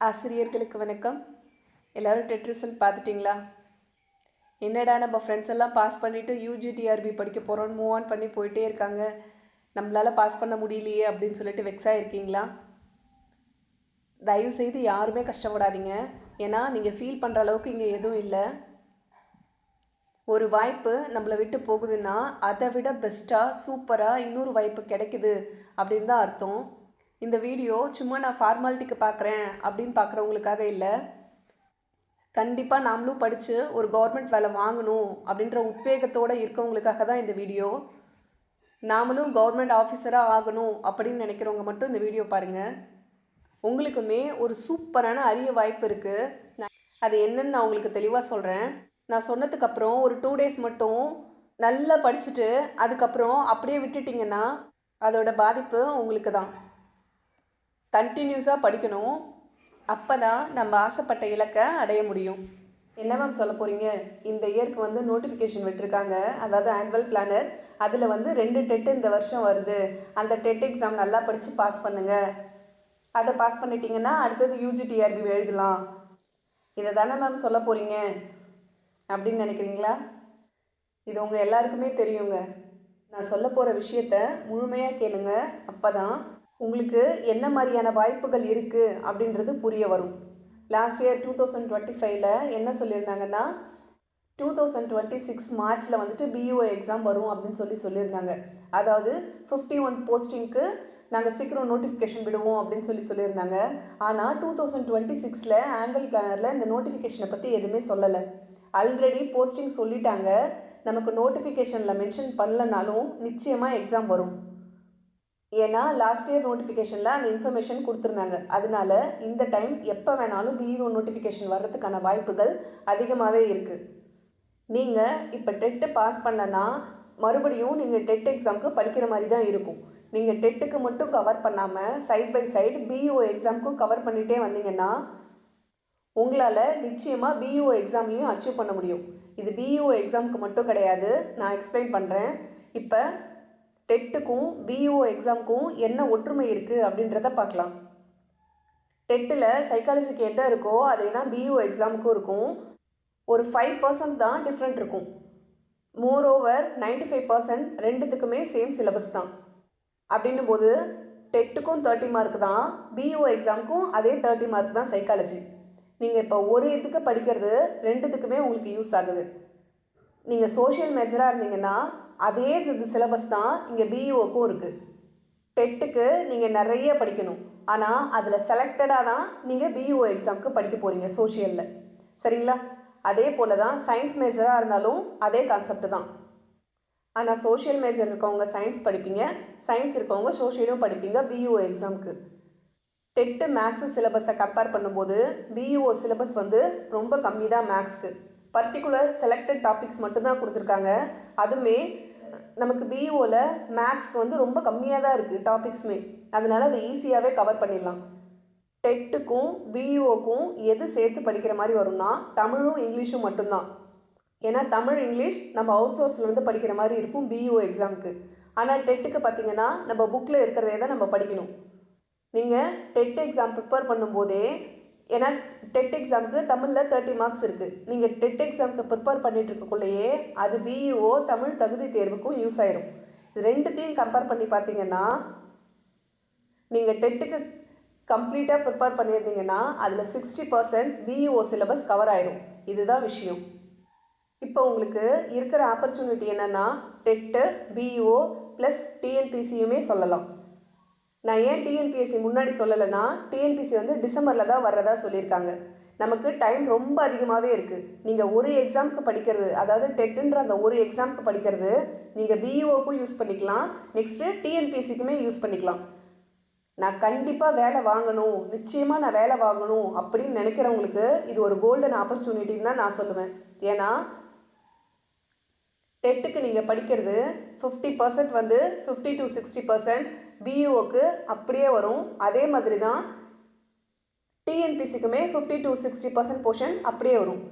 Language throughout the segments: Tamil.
ஆசிரியர்களுக்கு வணக்கம். எல்லோரும் டெட் ரிசல்ட் பார்த்துட்டிங்களா? என்னடா நம்ம ஃப்ரெண்ட்ஸ் எல்லாம் பாஸ் பண்ணிவிட்டு யூஜிடிஆர்பி படிக்க போகிறோன்னு மூவ் ஆன் பண்ணி போயிட்டே இருக்காங்க. நம்மளால் பாஸ் பண்ண முடியலையே அப்படின்னு சொல்லிட்டு வெக்ஸாக இருக்கீங்களா தயவு செய்து யாருமே கஷ்டப்படாதீங்க. ஏன்னா நீங்கள் ஃபீல் பண்ணுற அளவுக்கு இங்கே எதுவும் இல்லை. ஒரு வாய்ப்பு நம்மளை விட்டு போகுதுன்னா அதை விட பெஸ்ட்டாக சூப்பராக இன்னொரு வாய்ப்பு கிடைக்குது அப்படின்னு தான் அர்த்தம். இந்த வீடியோ சும்மா நான் ஃபார்மாலிட்டிக்கு பார்க்குறேன் அப்படின்னு பார்க்குறவங்களுக்காக இல்லை. கண்டிப்பாக நாமளும் படித்து ஒரு கவர்மெண்ட் வேலை வாங்கணும் அப்படின்ற உத்வேகத்தோடு இருக்கவங்களுக்காக தான் இந்த வீடியோ. நாமளும் கவர்மெண்ட் ஆஃபீஸராக ஆகணும் அப்படின்னு நினைக்கிறவங்க மட்டும் இந்த வீடியோ பாருங்கள் உங்களுக்குமே ஒரு சூப்பரான அரிய வாய்ப்பு இருக்குது அது என்னன்னு நான் உங்களுக்கு தெளிவாக சொல்கிறேன் நான் சொன்னதுக்கப்புறம் ஒரு டூ டேஸ் மட்டும் நல்லா படிச்சுட்டு அதுக்கப்புறம் அப்படியே விட்டுட்டிங்கன்னா அதோட பாதிப்பு உங்களுக்கு தான் கண்டினியூஸாக படிக்கணும். அப்போ தான் நம்ம ஆசைப்பட்ட இலக்கை அடைய முடியும். என்ன மேம் சொல்ல போகிறீங்க இந்த இயருக்கு வந்து நோட்டிஃபிகேஷன் விட்டுருக்காங்க. அதாவது ஆனுவல் பிளானர் அதில் வந்து ரெண்டு டெட்டு இந்த வருஷம் வருது. அந்த டெட் எக்ஸாம் நல்லா படித்து பாஸ் பண்ணுங்கள் அதை பாஸ் பண்ணிட்டீங்கன்னா அடுத்தது யூஜிடிஆர்பி எழுதலாம். இதை தானே மேம் சொல்ல போகிறீங்க அப்படின்னு நினைக்கிறீங்களா? இது உங்கள் எல்லாருக்குமே தெரியுங்க. நான் சொல்ல போகிற விஷயத்த முழுமையாக கேளுங்க. அப்போ தான் உங்களுக்கு என்ன மாதிரியான வாய்ப்புகள் இருக்குது அப்படின்றது புரிய வரும். Last year two thousand twenty ஃபைவ்ல என்ன சொல்லியிருந்தாங்கன்னா டூ தௌசண்ட் டுவெண்ட்டி சிக்ஸ் மார்ச்சில் வந்துட்டு பியூஓ எக்ஸாம் வரும் அப்படின்னு சொல்லி சொல்லியிருந்தாங்க. அதாவது ஃபிஃப்டி ஒன் போஸ்டிங்க்கு நாங்கள் சீக்கிரம் நோட்டிஃபிகேஷன் விடுவோம் அப்படின்னு சொல்லி சொல்லியிருந்தாங்க. ஆனால் டூ தௌசண்ட் டுவெண்ட்டி சிக்ஸில் ஆனுவல் பிளானரில் இந்த நோட்டிஃபிகேஷனை பற்றி எதுவுமே சொல்லலை. ஆல்ரெடி போஸ்டிங் சொல்லிட்டாங்க. நமக்கு நோட்டிஃபிகேஷனில் மென்ஷன் பண்ணலனாலும் நிச்சயமாக எக்ஸாம் வரும். ஏன்னா லாஸ்ட் இயர் நோட்டிஃபிகேஷனில் அந்த இன்ஃபர்மேஷன் கொடுத்துருந்தாங்க. அதனால இந்த டைம் எப்போ வேணாலும் பிஇஓ நோட்டிஃபிகேஷன் வர்றதுக்கான வாய்ப்புகள் அதிகமாகவே இருக்குது நீங்கள் இப்போ டெட்டு பாஸ் பண்ணனா மறுபடியும் நீங்கள் டெட் எக்ஸாமுக்கு படிக்கிற மாதிரி தான் இருக்கும். நீங்கள் டெட்டுக்கு மட்டும் கவர் பண்ணாமல் சைட் பை சைடு பிஇஓ எக்ஸாமுக்கும் கவர் பண்ணிகிட்டே வந்தீங்கன்னா உங்களால் நிச்சயமாக பிஇஓ எக்ஸாம்லேயும் அச்சீவ் பண்ண முடியும். இது பிஇஓ எக்ஸாமுக்கு மட்டும் கிடையாது. நான் எக்ஸ்பிளைன் பண்ணுறேன் இப்போ டெட்டுக்கும் பிஇஓ எக்ஸாமுக்கும் என்ன ஒற்றுமை இருக்குது அப்படின்றத பார்க்கலாம். டெட்டில் சைக்காலஜிக்கு என்ன இருக்கோ அதே தான் பிஇஓ எக்ஸாமுக்கும் இருக்கும். ஒரு ஃபைவ் பர்சன்ட் தான் டிஃப்ரெண்ட் இருக்கும். More over ninety five percent ரெண்டுத்துக்குமே சேம் சிலபஸ் தான். அப்படின்னும் போது டெட்டுக்கும் தேர்ட்டி மார்க் தான் பிஇஓ எக்ஸாமுக்கும் அதே தேர்ட்டி மார்க் தான் சைக்காலஜி நீங்கள் இப்போ ஒரு இதுக்கு படிக்கிறது ரெண்டுத்துக்குமே உங்களுக்கு யூஸ் ஆகுது. நீங்கள் சோஷியல் மேஜராக இருந்தீங்கன்னா அதே இது சிலபஸ் தான் இங்கே பிஇஓக்கும் இருக்குது டெட்டுக்கு நீங்கள் நிறைய படிக்கணும். ஆனால் அதில் செலக்டடாக தான் நீங்கள் பிஇஓ எக்ஸாமுக்கு படிக்க போகிறீங்க சோஷியலில் சரிங்களா? அதே போல் தான் சயின்ஸ் மேஜராக இருந்தாலும் அதே கான்செப்ட் தான். ஆனால் சோஷியல் மேஜர் இருக்கவங்க சயின்ஸ் படிப்பீங்க. சயின்ஸ் இருக்கவங்க சோஷியலும் படிப்பீங்க பிஇஓ எக்ஸாமுக்கு டெட்டு மேக்ஸு சிலபஸை கம்பேர் பண்ணும்போது பிஇஓ சிலபஸ் வந்து ரொம்ப கம்மி தான் மேக்ஸ்க்கு பர்டிகுலர் செலக்டட் டாபிக்ஸ் மட்டும்தான் கொடுத்துருக்காங்க. அதுவுமே நமக்கு பிஇஓவில் மேக்ஸ்க்கு வந்து ரொம்ப கம்மியாக தான் இருக்குது டாபிக்ஸுமே அதனால் அதை ஈஸியாகவே கவர் பண்ணிடலாம். டெட்டுக்கும் பிஇஓக்கும் எது சேர்த்து படிக்கிற மாதிரி வரும்னா தமிழும் இங்கிலீஷும் மட்டும்தான். ஏன்னா தமிழ் இங்கிலீஷ் நம்ம அவுட் சோர்ஸில் வந்து படிக்கிற மாதிரி இருக்கும் பிஇஓ எக்ஸாமுக்கு ஆனால் டெட்டுக்கு பார்த்தீங்கன்னா நம்ம புக்கில் இருக்கிறதே தான் நம்ம படிக்கணும். நீங்கள் டெட் எக்ஸாம் ப்ரிப்பேர் பண்ணும்போதே ஏன்னா டெட் எக்ஸாமுக்கு தமிழில் தேர்ட்டி மார்க்ஸ் இருக்குது நீங்கள் டெட் எக்ஸாமுக்கு ப்ரிப்பேர் பண்ணிட்டு இருக்கக்குள்ளேயே அது பிஇஓ தமிழ் தகுதி தேர்வுக்கும் யூஸ் ஆயிரும். இது ரெண்டுத்தையும் கம்பேர் பண்ணி பார்த்தீங்கன்னா நீங்கள் டெட்டுக்கு கம்ப்ளீட்டாக ப்ரிப்பேர் பண்ணியிருந்தீங்கன்னா அதில் sixty percent BEO syllabus cover ஆயிரும். இதுதான் விஷயம். இப்போ உங்களுக்கு இருக்கிற ஆப்பர்ச்சுனிட்டி என்னென்னா டெட்டு பிஇஓ ப்ளஸ் டிஎன்பிசியுமே சொல்லலாம். நான் ஏன் டிஎன்பிஎஸ்சி முன்னாடி சொல்லலைன்னா டிஎன்பிஎஸ்சி வந்து டிசம்பரில் தான் வர்றதா சொல்லியிருக்காங்க. நமக்கு டைம் ரொம்ப அதிகமாகவே இருக்குது நீங்கள் ஒரு எக்ஸாமுக்கு படிக்கிறது அதாவது டெட்டுன்ற அந்த ஒரு எக்ஸாமுக்கு படிக்கிறது நீங்கள் பிஇஓக்கும் யூஸ் பண்ணிக்கலாம். நெக்ஸ்ட்டு டிஎன்பிஎஸ்சிக்குமே யூஸ் பண்ணிக்கலாம். நான் கண்டிப்பாக வேலை வாங்கணும். நிச்சயமாக நான் வேலை வாங்கணும் அப்படின்னு நினைக்கிறவங்களுக்கு இது ஒரு கோல்டன் ஆப்பர்ச்சுனிட்டின்னு தான் நான் சொல்லுவேன். ஏன்னா டெட்டுக்கு நீங்கள் படிக்கிறது ஃபிஃப்டி பர்சன்ட் வந்து ஃபிஃப்டி டு சிக்ஸ்டி பர்சன்ட் பிஇஓக்கு அப்படியே வரும். அதே மாதிரி தான் டிஎன்பிசிக்குமே fifty to sixty percent portion அப்படியே வரும்.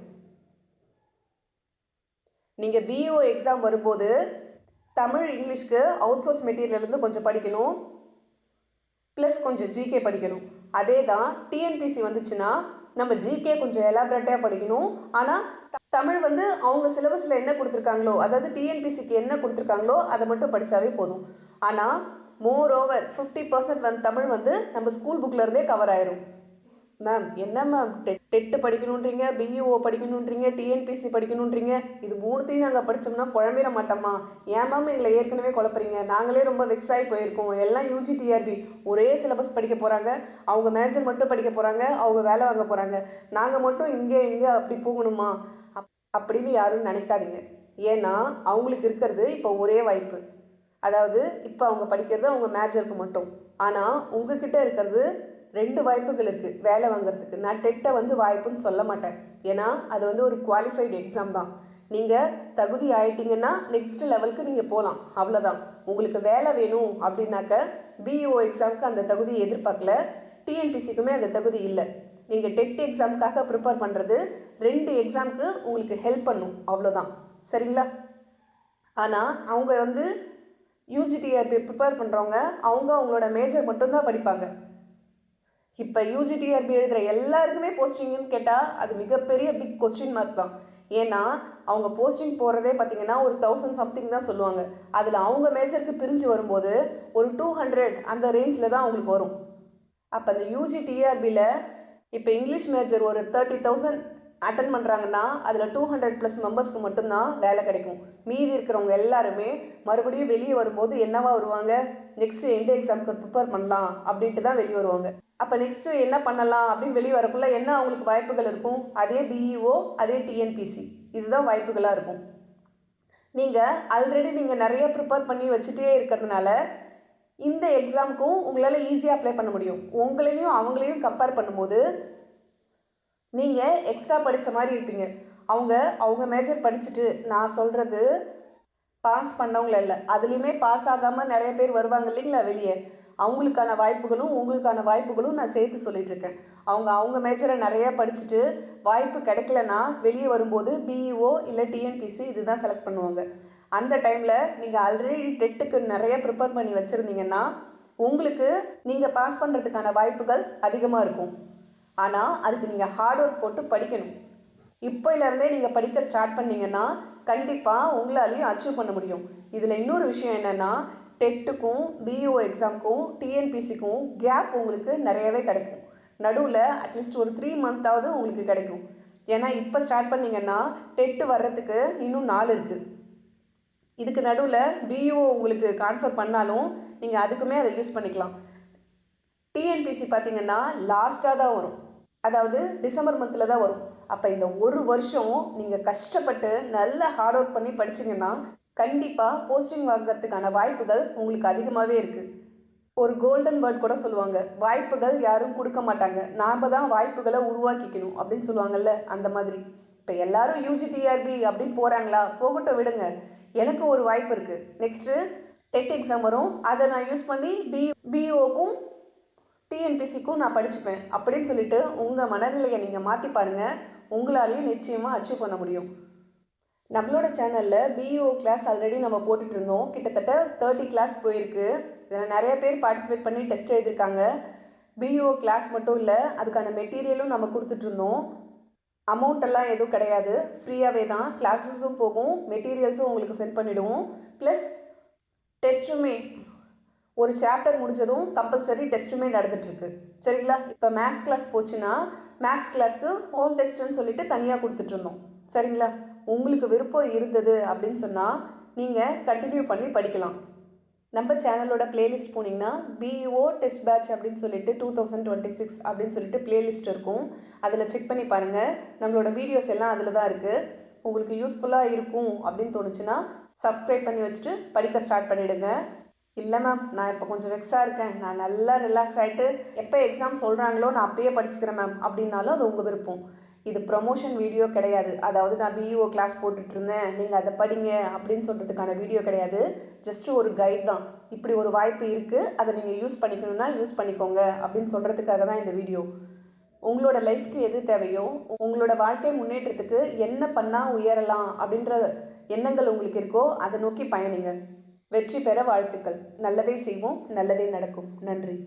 நீங்கள் பிஇஓ எக்ஸாம் வரும்போது தமிழ் இங்கிலீஷ்க்கு அவுட் சோர்ஸ் மெட்டீரியல்லேருந்து கொஞ்சம் படிக்கணும். ப்ளஸ் கொஞ்சம் ஜிகே படிக்கணும். அதே தான் டிஎன்பிசி வந்துச்சுன்னா நம்ம ஜிகே கொஞ்சம் எலாபரேட்டாக படிக்கணும். ஆனால் தமிழ் வந்து அவங்க சிலபஸில் என்ன கொடுத்துருக்காங்களோ அதாவது டிஎன்பிசிக்கு என்ன கொடுத்துருக்காங்களோ அதை மட்டும் படித்தாவே போதும். ஆனால் மோர் ஓவர் ஃபிஃப்டி பர்சன்ட் வந்து தமிழ் வந்து நம்ம ஸ்கூல் புக்லேருந்தே கவர் ஆயிரும். மேம் என்ன மேம் டெட்டு படிக்கணுன்றீங்க பிஇஓ படிக்கணுன்றீங்க டிஎன்பிசி படிக்கணுன்றீங்க இது மூணுத்தையும் நாங்கள் படித்தோம்னா குழம்பிட மாட்டோமா? ஏன் மேம் எங்களை ஏற்கனவே குழப்பறீங்க? நாங்களே ரொம்ப வெக்ஸ் ஆகி போயிருக்கோம். எல்லாம் யூஜி டிஆர்பி ஒரே சிலபஸ் படிக்க போகிறாங்க அவங்க மேஜர் மட்டும் படிக்க போகிறாங்க அவங்க வேலை வாங்க போகிறாங்க நாங்கள் மட்டும் இங்கே இங்கே அப்படி போகணுமா? அப் அப்படின்னு யாரும் நினைக்காதீங்க. ஏன்னா அவங்களுக்கு இருக்கிறது இப்போ ஒரே வாய்ப்பு. அதாவது இப்போ அவங்க படிக்கிறது அவங்க மேஜருக்கு மட்டும். ஆனால் உங்ககிட்ட இருக்கிறது ரெண்டு வாய்ப்புகள் இருக்குது வேலை வாங்குறதுக்கு. நான் டெட்டை வந்து வாய்ப்புன்னு சொல்ல மாட்டேன். ஏன்னா அது வந்து ஒரு குவாலிஃபைடு எக்ஸாம் தான். நீங்கள் தகுதி ஆயிட்டீங்கன்னா நெக்ஸ்ட் லெவலுக்கு நீங்கள் போகலாம் அவ்வளோதான் உங்களுக்கு வேலை வேணும் அப்படின்னாக்க பிஇஓ எக்ஸாமுக்கு அந்த தகுதி எதிர்பார்க்கல. டிஎன்பிசிக்குமே அந்த தகுதி இல்லை. நீங்கள் டெட் எக்ஸாமுக்காக ப்ரிப்பேர் பண்ணுறது ரெண்டு எக்ஸாமுக்கு உங்களுக்கு ஹெல்ப் பண்ணும். அவ்வளோதான் சரிங்களா? ஆனால் அவங்க வந்து யூஜிடிஆர்பி ப்ரிப்பேர் பண்ணுறவங்க அவங்க அவங்களோட மேஜர் மட்டும்தான் படிப்பாங்க. இப்போ யூஜிடிஆர்பி எழுதுகிற எல்லாருக்குமே போஸ்டிங்னு கேட்டால் அது மிகப்பெரிய பிக் கொஸ்டின் மார்க் தான். ஏன்னா அவங்க போஸ்டிங் போகிறதே பார்த்தீங்கன்னா ஒரு தௌசண்ட் சம்திங் தான் சொல்லுவாங்க. அதில் அவங்க மேஜருக்கு பிரிஞ்சு வரும்போது ஒரு டூ ஹண்ட்ரட் அந்த ரேஞ்சில் தான் அவங்களுக்கு வரும். அப்போ அந்த யூஜி டிஆர்பியில் இப்போ இங்கிலீஷ் மேஜர் ஒரு தேர்ட்டி தௌசண்ட் அட்டன் பண்ணுறாங்கன்னா அதில் டூ ஹண்ட்ரட் ப்ளஸ் மெம்பர்ஸ்க்கு மட்டும்தான் வேலை கிடைக்கும். மீதி இருக்கிறவங்க எல்லாருமே மறுபடியும் வெளியே வரும்போது என்னவா வருவாங்க? நெக்ஸ்ட் எந்த எக்ஸாமுக்கு ப்ரிப்பேர் பண்ணலாம்? அப்படின்ட்டு தான் வெளியே வருவாங்க. அப்போ நெக்ஸ்ட்டு என்ன பண்ணலாம்? அப்படின்னு வெளியே வரக்குள்ள என்ன அவங்களுக்கு வாய்ப்புகள் இருக்கும்? அதே பிஇஓ அதே டிஎன்பிசி இதுதான் வாய்ப்புகளாக இருக்கும். நீங்கள் ஆல்ரெடி நீங்கள் நிறைய ப்ரிப்பேர் பண்ணி வச்சுட்டே இருக்கிறதுனால இந்த எக்ஸாமுக்கும் உங்களால் ஈஸியாக அப்ளை பண்ண முடியும். உங்களையும் அவங்களையும் கம்பேர் பண்ணும்போது நீங்கள் எக்ஸ்ட்ரா படித்த மாதிரி இருப்பீங்க. அவங்க அவங்க மேஜர் படிச்சுட்டு நான் சொல்கிறது பாஸ் பண்ணவங்கள இல்லை. அதுலேயுமே பாஸ் ஆகாமல் நிறைய பேர் வருவாங்க இல்லைங்களா வெளியே? அவங்களுக்கான வாய்ப்புகளும் உங்களுக்கான வாய்ப்புகளும் நான் சேர்த்து சொல்லிகிட்ருக்கேன் அவங்க அவங்க மேஜரை நிறைய படிச்சுட்டு வாய்ப்பு கிடைக்கலனா வெளியே வரும்போது பிஇஓ இல்லை டிஎன்பிசி இதுதான் செலக்ட் பண்ணுவாங்க. அந்த டைமில் நீங்கள் ஆல்ரெடி டெட்டுக்கு நிறைய ப்ரிப்பேர் பண்ணி வச்சுருந்தீங்கன்னா உங்களுக்கு நீங்கள் பாஸ் பண்ணுறதுக்கான வாய்ப்புகள் அதிகமாக இருக்கும். ஆனால் அதுக்கு நீங்கள் ஹார்ட் ஒர்க் போட்டு படிக்கணும். இப்போலேருந்தே நீங்கள் படிக்க ஸ்டார்ட் பண்ணிங்கன்னா கண்டிப்பாக உங்களாலையும் அச்சீவ் பண்ண முடியும். இதில் இன்னொரு விஷயம் என்னென்னா டெட்டுக்கும் பிஇஓ எக்ஸாமுக்கும் டிஎன்பிசிக்கும் கேப் உங்களுக்கு நிறையவே கிடைக்கும். நடுவில் அட்லீஸ்ட் ஒரு த்ரீ மந்த்தாவது உங்களுக்கு கிடைக்கும். ஏன்னா இப்போ ஸ்டார்ட் பண்ணிங்கன்னா டெட்டு வர்றதுக்கு இன்னும் நாள் இருக்குது இதுக்கு நடுவில் பிஇஓ உங்களுக்கு கான்ஃபர் பண்ணாலும் நீங்கள் அதுக்குமே அதை யூஸ் பண்ணிக்கலாம். டிஎன்பிசி பார்த்தீங்கன்னா லாஸ்ட்டாக தான் வரும். அதாவது டிசம்பர் மந்தில் தான் வரும். அப்போ இந்த ஒரு வருஷம் நீங்கள் கஷ்டப்பட்டு நல்ல ஹார்ட் ஒர்க் பண்ணி படிச்சிங்கன்னா கண்டிப்பாக போஸ்டிங் வாங்குறதுக்கான வாய்ப்புகள் உங்களுக்கு அதிகமாகவே இருக்குது ஒரு கோல்டன் வேர்ட் கூட சொல்லுவாங்க. வாய்ப்புகள் யாரும் கொடுக்க மாட்டாங்க. நாம் தான் வாய்ப்புகளை உருவாக்கிக்கணும் அப்படின்னு சொல்லுவாங்கல்ல அந்த மாதிரி. இப்போ எல்லாரும் யூஜி டிஆர்பி அப்படின்னு போகிறாங்களா போகட்டும் விடுங்க. எனக்கு ஒரு வாய்ப்பு இருக்குது நெக்ஸ்ட்டு டெட் எக்ஸாம் வரும். அதை நான் யூஸ் பண்ணி பி பிஓக்கும் டிஎன்பிசிக்கும் நான் படிச்சுப்பேன். அப்படின்னு சொல்லிட்டு உங்கள் மனநிலையை நீங்கள் மாற்றி பாருங்கள் உங்களாலையும் நிச்சயமாக அச்சீவ் பண்ண முடியும். நம்மளோட சேனலில் பிஇஓ கிளாஸ் ஆல்ரெடி நம்ம போட்டுட்டு இருந்தோம். கிட்டத்தட்ட தேர்ட்டி கிளாஸ் போயிருக்கு. இதில் நிறைய பேர் பார்ட்டிசிபேட் பண்ணி டெஸ்ட் எழுதியிருக்காங்க. பிஇஓ கிளாஸ் மட்டும் இல்லை அதுக்கான மெட்டீரியலும் நம்ம கொடுத்துட்ருந்தோம் அமௌண்ட் எல்லாம் எதுவும் கிடையாது. ஃப்ரீயாகவே தான். கிளாஸஸும் போகும். மெட்டீரியல்ஸும் உங்களுக்கு சென்ட் பண்ணிவிடுவோம் ப்ளஸ் டெஸ்ட்டுமே ஒரு சாப்டர் முடிஞ்சதும் கம்பல்சரி டெஸ்ட்டுமே நடந்துட்டுருக்கு. சரிங்களா? இப்போ மேக்ஸ் கிளாஸ் போச்சுன்னா மேக்ஸ் கிளாஸ்க்கு ஹோம் டெஸ்ட்டுன்னு சொல்லிட்டு தனியாக கொடுத்துட்ருந்தோம் சரிங்களா? உங்களுக்கு விருப்பம் இருந்தது அப்படின்னு சொன்னால் நீங்கள் கண்டினியூ பண்ணி படிக்கலாம். நம்ம சேனலோட பிளேலிஸ்ட் போனீங்கன்னா பிஇஓ டெஸ்ட் பேட்ச் அப்படின்னு சொல்லிட்டு டூ தௌசண்ட் டுவெண்ட்டி சிக்ஸ் அப்படின்னு சொல்லிட்டு பிளேலிஸ்ட் இருக்கும். அதில் செக் பண்ணி பாருங்கள் நம்மளோட வீடியோஸ் எல்லாம் அதில் தான் இருக்குது உங்களுக்கு யூஸ்ஃபுல்லாக இருக்கும் அப்படின்னு தோணுச்சுன்னா சப்ஸ்கிரைப் பண்ணி வச்சுட்டு படிக்க ஸ்டார்ட் பண்ணிவிடுங்க இல்லை மேம் நான் இப்போ கொஞ்சம் வெக்ஸாக இருக்கேன். நான் நல்லா ரிலாக்ஸ் ஆகிட்டு எப்போ எக்ஸாம் சொல்கிறாங்களோ நான் அப்பயே படிச்சுக்கிறேன் மேம் அப்படின்னாலும் அது உங்கள் விருப்பம். இது ப்ரொமோஷன் வீடியோ கிடையாது. அதாவது நான் பிஇஓ கிளாஸ் போட்டுட்ருந்தேன். நீங்கள் அதை படிங்க அப்படின்னு சொல்கிறதுக்கான வீடியோ கிடையாது. ஜஸ்ட் ஒரு கைட் தான். இப்படி ஒரு வாய்ப்பு இருக்குது அதை நீங்கள் யூஸ் பண்ணிக்கணும்னா யூஸ் பண்ணிக்கோங்க அப்படின்னு சொல்கிறதுக்காக தான் இந்த வீடியோ உங்களோட லைஃப்க்கு எது தேவையோ உங்களோட வாழ்க்கை முன்னேற்றத்துக்கு என்ன பண்ணால் உயரலாம் அப்படின்ற எண்ணங்கள் உங்களுக்கு இருக்கோ அதை நோக்கி பயணிங்க. வெற்றி பெற வாழ்த்துக்கள். நல்லதை செய்வோம் நல்லதே நடக்கும். நன்றி.